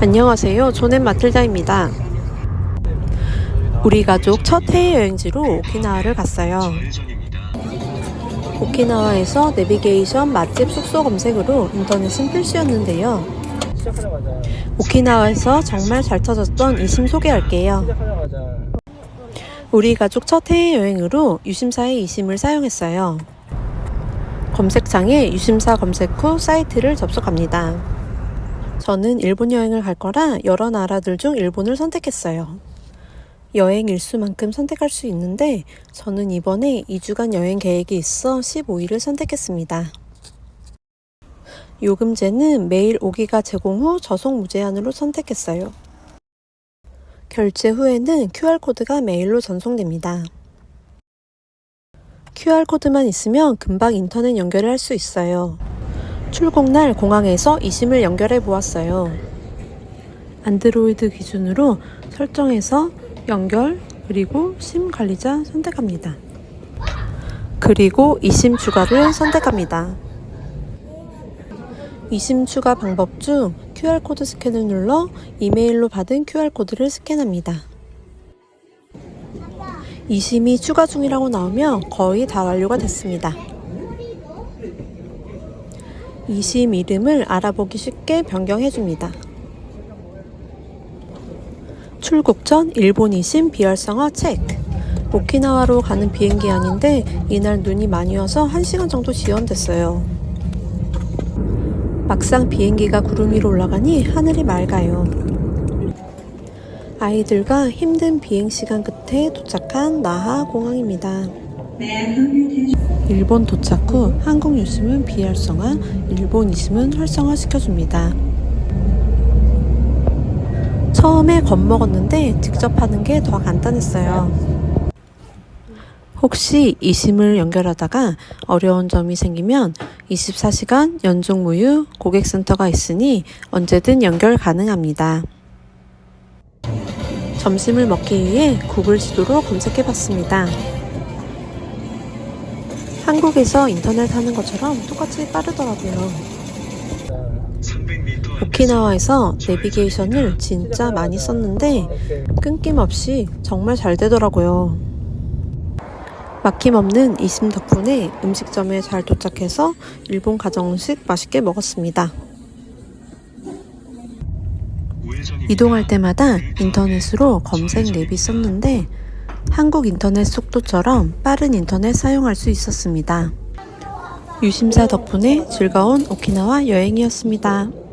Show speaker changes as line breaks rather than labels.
안녕하세요. 조넷 마틀다입니다. 우리 가족 첫 해외 여행지로 오키나와를 갔어요. 오키나와에서 내비게이션 맛집 숙소 검색으로 인터넷은 필수였는데요. 오키나와에서 정말 잘 찾았던 이심 소개할게요. 우리 가족 첫 해외 여행으로 유심사의 이심을 사용했어요. 검색창에 유심사 검색 후 사이트를 접속합니다. 저는 일본 여행을 갈 거라 여러 나라들 중 일본을 선택했어요. 여행 일수만큼 선택할 수 있는데 저는 이번에 2주간 여행 계획이 있어 15일을 선택했습니다. 요금제는 매일 5기가 제공 후 저속 무제한으로 선택했어요. 결제 후에는 QR코드가 메일로 전송됩니다. QR코드만 있으면 금방 인터넷 연결을 할 수 있어요. 출국날 공항에서 이심을 연결해 보았어요. 안드로이드 기준으로 설정해서 연결, 그리고 심 관리자 선택합니다. 그리고 이심 추가를 선택합니다. 이심 추가 방법 중 QR코드 스캔을 눌러 이메일로 받은 QR코드를 스캔합니다. 이심이 추가 중이라고 나오면 거의 다 완료가 됐습니다. 이심 이름을 알아보기 쉽게 변경해 줍니다. 출국 전 일본 이심 비활성화 체크. 오키나와로 가는 비행기 아닌데 이날 눈이 많이 와서 1시간 정도 지연됐어요. 막상 비행기가 구름 위로 올라가니 하늘이 맑아요. 아이들과 힘든 비행 시간 끝에 도착한 나하 공항입니다. 일본 도착 후 한국 유심은 비활성화, 일본 이심은 활성화 시켜줍니다. 처음에 겁먹었는데 직접 하는 게 더 간단했어요. 혹시 이심을 연결하다가 어려운 점이 생기면 24시간 연중 무휴 고객센터가 있으니 언제든 연결 가능합니다. 점심을 먹기 위해 구글 지도로 검색해 봤습니다. 한국에서 인터넷 하는 것처럼 똑같이 빠르더라고요. 오키나와에서 내비게이션을 진짜 많이 썼는데 끊김없이 정말 잘 되더라고요. 막힘없는 이심 덕분에 음식점에 잘 도착해서 일본 가정식 맛있게 먹었습니다. 이동할 때마다 인터넷으로 검색 내비 썼는데 한국 인터넷 속도처럼 빠른 인터넷 사용할 수 있었습니다. 유심사 덕분에 즐거운 오키나와 여행이었습니다.